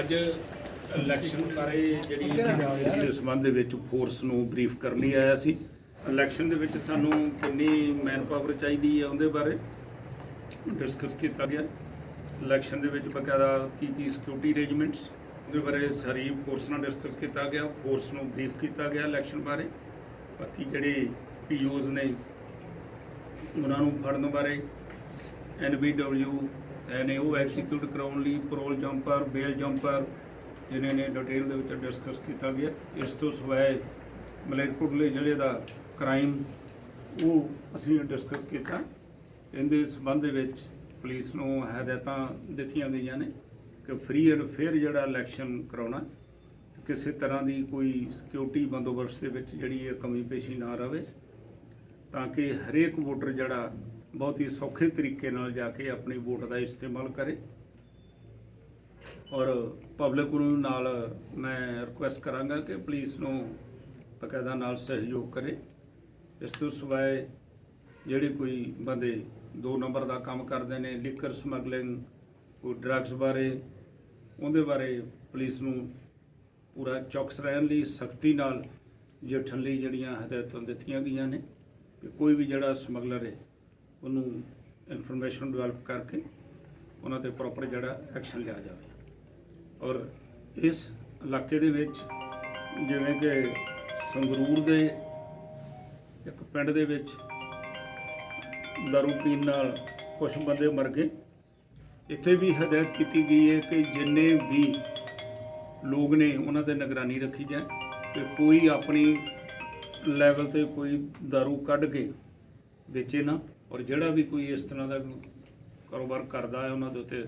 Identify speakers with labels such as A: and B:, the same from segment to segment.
A: ਅੱਜ ਇਲੈਕਸ਼ਨ ਬਾਰੇ ਜਿਹੜੀ ਇਸ ਸੰਬੰਧ ਦੇ ਵਿੱਚ ਫੋਰਸ ਨੂੰ ਬਰੀਫ ਕਰਨ ਲਈ ਆਇਆ ਸੀ। ਇਲੈਕਸ਼ਨ ਦੇ ਵਿੱਚ ਸਾਨੂੰ ਕਿੰਨੀ ਮੈਨ ਪਾਵਰ ਚਾਹੀਦੀ ਹੈ ਉਹਦੇ ਬਾਰੇ ਡਿਸਕਸ ਕੀਤਾ ਗਿਆ। ਇਲੈਕਸ਼ਨ ਦੇ ਵਿੱਚ ਬਕਾਇਦਾ ਕੀ ਕੀ ਸਿਕਿਉਰਿਟੀ ਅਰੇਂਜਮੈਂਟਸ ਉਹਦੇ ਬਾਰੇ ਸਾਰੀ ਫੋਰਸ ਨਾਲ ਡਿਸਕਸ ਕੀਤਾ ਗਿਆ ਫੋਰਸ ਨੂੰ ਬਰੀਫ ਕੀਤਾ ਗਿਆ ਇਲੈਕਸ਼ਨ ਬਾਰੇ। ਬਾਕੀ ਜਿਹੜੇ ਪੀਓਜ਼ ਨੇ ਉਹਨਾਂ ਨੂੰ ਫੜਨ ਬਾਰੇ ਐਨਬੀਡਬਲਯੂ ਨੇ ਉਹ ਐਕਸੀਕਿਊਟ ਕਰਾਉਣ ਲਈ ਪਰੋਲ ਜੰਪਰ ਬੇਲ ਜੰਪਰ ਜਿਨ੍ਹਾਂ ਨੇ ਡਿਟੇਲ ਦੇ ਵਿੱਚ ਡਿਸਕਸ ਕੀਤਾ ਗਿਆ। ਇਸ ਤੋਂ ਸਿਵਾਏ ਮਲੇਰਕੋਟਲੇ ਜ਼ਿਲ੍ਹੇ ਦਾ ਕ੍ਰਾਈਮ ਉਹ ਅਸੀਂ ਡਿਸਕਸ ਕੀਤਾ। ਇਹਦੇ ਸਬੰਧ ਦੇ ਵਿੱਚ ਪੁਲਿਸ ਨੂੰ ਹਦਾਇਤਾਂ ਦਿੱਤੀਆਂ ਗਈਆਂ ਨੇ ਕਿ ਫ੍ਰੀ ਐਂਡ ਫੇਅਰ ਜਿਹੜਾ ਇਲੈਕਸ਼ਨ ਕਰਾਉਣਾ, ਕਿਸੇ ਤਰ੍ਹਾਂ ਦੀ ਕੋਈ ਸਿਕਿਉਰਿਟੀ ਬੰਦੋਬਸਤ ਦੇ ਵਿੱਚ ਜਿਹੜੀ ਇਹ ਕਮੀ ਪੇਸ਼ੀ ਨਾ ਰਹੇ, ਤਾਂ ਕਿ ਹਰੇਕ ਵੋਟਰ ਜਿਹੜਾ ਬਹੁਤ ਹੀ ਸੌਖੇ ਤਰੀਕੇ ਨਾਲ ਜਾ ਕੇ ਆਪਣੀ ਵੋਟ ਦਾ ਇਸਤੇਮਾਲ ਕਰੇ। ਔਰ ਪਬਲਿਕ ਨੂੰ ਨਾਲ ਮੈਂ ਰਿਕੁਐਸਟ ਕਰਾਂਗਾ ਕਿ ਪੁਲਿਸ ਨੂੰ ਬਕਾਇਦਾ ਨਾਲ ਸਹਿਯੋਗ ਕਰੇ। ਇਸ ਤੋਂ ਸਿਵਾਏ ਜਿਹੜੇ ਕੋਈ ਬੰਦੇ ਦੋ ਨੰਬਰ ਦਾ ਕੰਮ ਕਰਦੇ ਨੇ ਲਿਕਰ ਸਮਗਲਿੰਗ ਕੋਈ ਡਰੱਗਸ ਬਾਰੇ, ਉਹਦੇ ਬਾਰੇ ਪੁਲਿਸ ਨੂੰ ਪੂਰਾ ਚੌਕਸ ਰਹਿਣ ਲਈ, ਸਖਤੀ ਨਾਲ ਜੇਠਣ ਲਈ ਜਿਹੜੀਆਂ ਹਦਾਇਤਾਂ ਦਿੱਤੀਆਂ ਗਈਆਂ ਨੇ ਕਿ ਕੋਈ ਵੀ ਜਿਹੜਾ ਸਮਗਲਰ ਹੈ ਉਹਨੂੰ ਇਨਫੋਰਮੇਸ਼ਨ ਡਿਵੈਲਪ ਕਰਕੇ ਉਹਨਾਂ ਤੇ ਪ੍ਰੋਪਰ ਜਿਹੜਾ ਐਕਸ਼ਨ ਲਿਆ ਜਾਵੇ। ਔਰ ਇਸ ਇਲਾਕੇ ਦੇ ਵਿੱਚ ਜਿਵੇਂ ਕਿ ਸੰਗਰੂਰ ਦੇ ਇੱਕ ਪਿੰਡ ਦੇ ਵਿੱਚ ਦਾਰੂ ਪੀਣ ਨਾਲ ਕੁਝ ਬੰਦੇ ਮਰ ਗਏ। ਇੱਥੇ ਵੀ ਹਦਾਇਤ ਕੀਤੀ ਗਈ ਹੈ ਕਿ ਜਿੰਨੇ ਵੀ ਲੋਕ ਨੇ ਉਹਨਾਂ ਤੇ ਨਿਗਰਾਨੀ ਰੱਖੀ ਜਾਏ ਕਿ ਕੋਈ ਆਪਣੀ ਲੈਵਲ ਤੇ ਕੋਈ ਦਾਰੂ ਕੱਢ ਕੇ ਵੇਚੇ ਨਾ। ਔਰ ਜਿਹੜਾ ਵੀ ਕੋਈ ਇਸ ਤਰ੍ਹਾਂ ਦਾ ਕਾਰੋਬਾਰ ਕਰਦਾ ਹੈ, ਉਹਨਾਂ ਦੇ ਉੱਤੇ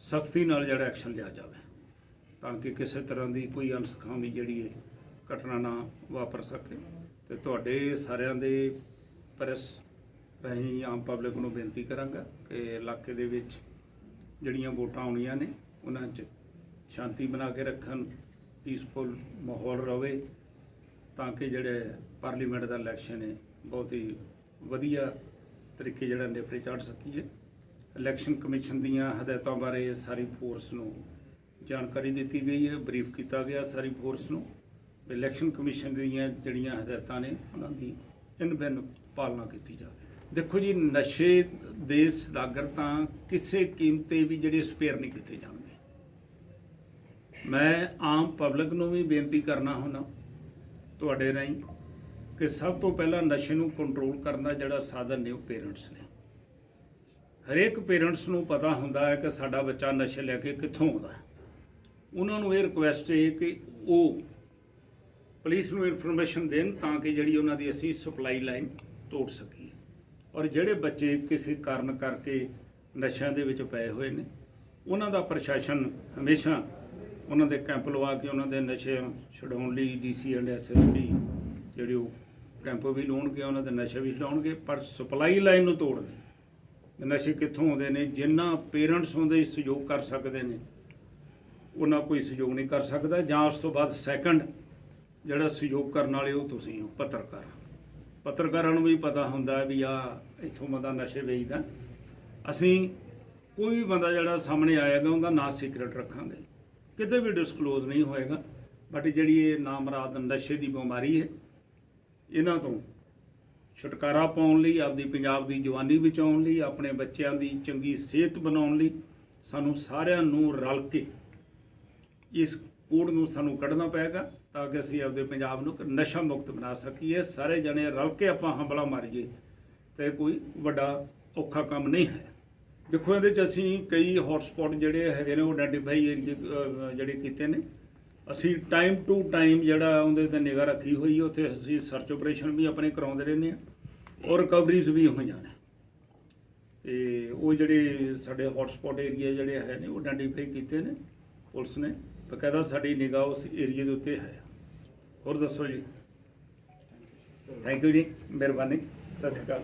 A: ਸਖਤੀ ਨਾਲ ਜਿਹੜਾ ਐਕਸ਼ਨ ਲਿਆ ਜਾਵੇ, ਤਾਂ ਕਿ ਕਿਸੇ ਤਰ੍ਹਾਂ ਦੀ ਕੋਈ ਅਨਸਖਾਵੀ ਜਿਹੜੀ ਹੈ ਘਟਨਾ ਨਾ ਵਾਪਰ ਸਕੇ। ਤੇ ਤੁਹਾਡੇ ਸਾਰਿਆਂ ਦੇ ਪ੍ਰੈਸ ਰਾਹੀਂ ਆਮ ਪਬਲਿਕ ਨੂੰ ਬੇਨਤੀ ਕਰਾਂਗਾ ਕਿ ਇਲਾਕੇ ਦੇ ਵਿੱਚ ਜਿਹੜੀਆਂ ਵੋਟਾਂ ਆਉਣੀਆਂ ਨੇ, ਉਹਨਾਂ 'ਚ ਸ਼ਾਂਤੀ ਬਣਾ ਕੇ ਰੱਖਣ ਪੀਸਫੁਲ ਮਾਹੌਲ ਰਹੇ ਤਾਂ ਕਿ ਜਿਹੜੇ ਪਾਰਲੀਮੈਂਟ ਦਾ ਇਲੈਕਸ਼ਨ ਹੈ, ਬਹੁਤ ਹੀ ਵਧੀਆ ਤਰੀਕੇ ਜਿਹੜਾ ਨੇਪਰੇ ਚੜ੍ਹ ਸਕੀਏ। ਇਲੈਕਸ਼ਨ ਕਮਿਸ਼ਨ ਦੀਆਂ ਹਦਾਇਤਾਂ ਬਾਰੇ ਸਾਰੀ ਫੋਰਸ ਨੂੰ ਜਾਣਕਾਰੀ ਦਿੱਤੀ ਗਈ ਹੈ ਬਰੀਫ ਕੀਤਾ ਗਿਆ ਸਾਰੀ ਫੋਰਸ ਨੂੰ। ਇਲੈਕਸ਼ਨ ਕਮਿਸ਼ਨ ਦੀਆਂ ਜਿਹੜੀਆਂ ਹਦਾਇਤਾਂ ਨੇ, ਉਹਨਾਂ ਦੀ ਇਨ ਬਿਨ ਪਾਲਣਾ ਕੀਤੀ ਜਾਵੇ। ਦੇਖੋ ਜੀ, ਨਸ਼ੇ ਦੇ ਸਦਾਗਰ ਤਾਂ ਕਿਸੇ ਕੀਮਤੇ ਵੀ ਜਿਹੜੇ ਸਪੇਅਰ ਨਹੀਂ ਕੀਤੇ ਜਾਣਗੇ। ਮੈਂ ਆਮ ਪਬਲਿਕ ਨੂੰ ਵੀ ਬੇਨਤੀ ਕਰਨਾ ਹੁੰਦਾ, ਤੁਹਾਡੇ ਰਾਹੀਂ ਕਿ ਸਭ ਤੋਂ ਪਹਿਲਾਂ ਨਸ਼ੇ ਨੂੰ ਕੰਟਰੋਲ ਕਰਨ ਦਾ ਜਿਹੜਾ ਸਾਧਨ ਨੇ ਉਹ ਪੇਰੈਂਟਸ ਨੇ। ਹਰੇਕ ਪੇਰੈਂਟਸ ਨੂੰ ਪਤਾ ਹੁੰਦਾ ਹੈ ਕਿ ਸਾਡਾ ਬੱਚਾ ਨਸ਼ੇ ਲੈ ਕੇ ਕਿੱਥੋਂ ਆਉਂਦਾ ਹੈ। ਉਹਨਾਂ ਨੂੰ ਇਹ ਰਿਕੁਐਸਟ ਹੈ ਕਿ ਉਹ ਪੁਲਿਸ ਨੂੰ ਇਨਫੋਰਮੇਸ਼ਨ ਦੇਣ ਤਾਂ ਕਿ ਜਿਹੜੀ ਉਹਨਾਂ ਦੀ ਅਸੀਂ ਸਪਲਾਈ ਲਾਈਨ ਤੋੜ ਸਕੀਏ। ਔਰ ਜਿਹੜੇ ਬੱਚੇ ਕਿਸੇ ਕਾਰਨ ਕਰਕੇ ਨਸ਼ਿਆਂ ਦੇ ਵਿੱਚ ਪਏ ਹੋਏ ਨੇ, ਉਹਨਾਂ ਦਾ ਪ੍ਰਸ਼ਾਸਨ ਹਮੇਸ਼ਾ ਉਹਨਾਂ ਦੇ ਕੈਂਪ ਲਵਾ ਕੇ ਉਹਨਾਂ ਦੇ ਨਸ਼ੇ ਛਡਾਉਣ ਲਈ ਡੀਸੀ ਐਂਡ ਐਸਐਸਪੀ ਜਿਹੜੇ ਕੈਂਪ ਵੀ ਲਾਉਣਗੇ, ਉਹਨਾਂ ਦੇ ਨਸ਼ੇ ਵੀ ਛਡਾਉਣਗੇ ਪਰ ਸਪਲਾਈ ਲਾਈਨ ਨੂੰ ਤੋੜਦੇ। ਨਸ਼ੇ ਕਿੱਥੋਂ ਆਉਂਦੇ ਨੇ? ਜਿੰਨਾ ਪੇਰੈਂਟਸ ਹੁੰਦੇ ਸਹਿਯੋਗ ਕਰ ਸਕਦੇ ਨੇ, ਉਹਨਾਂ ਕੋਈ ਸਹਿਯੋਗ ਨਹੀਂ ਕਰ ਸਕਦਾ। ਜਾਂ ਉਸ ਤੋਂ ਬਾਅਦ ਸੈਕੰਡ ਜਿਹੜਾ ਸਹਿਯੋਗ ਕਰਨ ਵਾਲੇ ਉਹ ਤੁਸੀਂ ਹੋ, ਪੱਤਰਕਾਰ। ਪੱਤਰਕਾਰਾਂ ਨੂੰ ਵੀ ਪਤਾ ਹੁੰਦਾ ਵੀ ਆ, ਇੱਥੋਂ ਬੰਦਾ ਨਸ਼ੇ ਵੇਚਦਾ। ਅਸੀਂ ਕੋਈ ਵੀ ਬੰਦਾ ਜਿਹੜਾ ਸਾਹਮਣੇ ਆਏਗਾ, ਉਹਦਾ ਨਾਂ ਸੀਕ੍ਰੇਟ ਰੱਖਾਂਗੇ। ਕਿਤੇ ਵੀ ਡਿਸਕਲੋਜ਼ ਨਹੀਂ ਹੋਏਗਾ। ਬਟ ਜਿਹੜੀ ਇਹ ਨਾਮਰਾਦ ਨਸ਼ੇ ਦੀ ਬਿਮਾਰੀ ਹੈ ਇਹਨਾਂ ਤੋਂ ਛੁਟਕਾਰਾ ਪਾਉਣ ਲਈ, ਆਪਦੀ ਪੰਜਾਬ ਦੀ ਜਵਾਨੀ ਬਚਾਉਣ ਲਈ, ਆਪਣੇ ਬੱਚਿਆਂ ਦੀ ਚੰਗੀ ਸਿਹਤ ਬਣਾਉਣ ਲਈ ਸਾਨੂੰ ਸਾਰਿਆਂ ਨੂੰ ਰਲ ਕੇ ਇਸ ਕੋਡ ਨੂੰ ਸਾਨੂੰ ਕੱਢਣਾ ਪਏਗਾ ਤਾਂ ਕਿ ਅਸੀਂ ਆਪਦੇ ਪੰਜਾਬ ਨੂੰ ਇੱਕ ਨਸ਼ਾ ਮੁਕਤ ਬਣਾ ਸਕੀਏ। ਸਾਰੇ ਜਣੇ ਰਲ ਕੇ ਆਪਾਂ ਹੰਬਲਾ ਮਾਰੀਏ ਤੇ ਕੋਈ ਵੱਡਾ ਔਖਾ ਕੰਮ ਨਹੀਂ ਹੈ। ਦੇਖੋ, ਇਹਦੇ ਚ ਅਸੀਂ ਕਈ ਹੌਟਸਪੌਟ ਜਿਹੜੇ ਹੈਗੇ ਨੇ, ਉਹ ਆਇਡੈਂਟੀਫਾਈ ਜਿਹੜੇ ਕੀਤੇ ਨੇ। ਅਸੀਂ ਟਾਈਮ ਟੂ ਟਾਈਮ ਜਿਹੜਾ ਉਹਦੇ ਤੇ ਨਿਗਾਹ ਰੱਖੀ ਹੋਈ ਹੈ ਉੱਥੇ ਅਸੀਂ ਸਰਚ ਆਪਰੇਸ਼ਨ ਵੀ ਆਪਣੇ ਕਰਾਉਂਦੇ ਰਹਿੰਦੇ ਹਾਂ ਔਰ ਰਿਕਵਰੀਜ਼ ਵੀ ਹੋਈਆਂ ਨੇ। ਤੇ ਉਹ ਜਿਹੜੇ ਸਾਡੇ ਹੌਟਸਪੌਟ ਏਰੀਆ ਜਿਹੜੇ ਹੈ ਨੇ, ਉਹ ਆਇਡੈਂਟੀਫਾਈ ਕੀਤੇ ਨੇ ਪੁਲਿਸ ਨੇ। ਬਕਾਇਦਾ ਸਾਡੀ ਨਿਗਾਹ ਉਸ ਏਰੀਆ ਦੇ ਉੱਤੇ ਹੈ। ਹੋਰ ਦੱਸੋ ਜੀ? ਥੈਂਕ ਯੂ ਜੀ, ਮਿਹਰਬਾਨੀ। ਸਤਿ ਸ਼੍ਰੀ ਅਕਾਲ।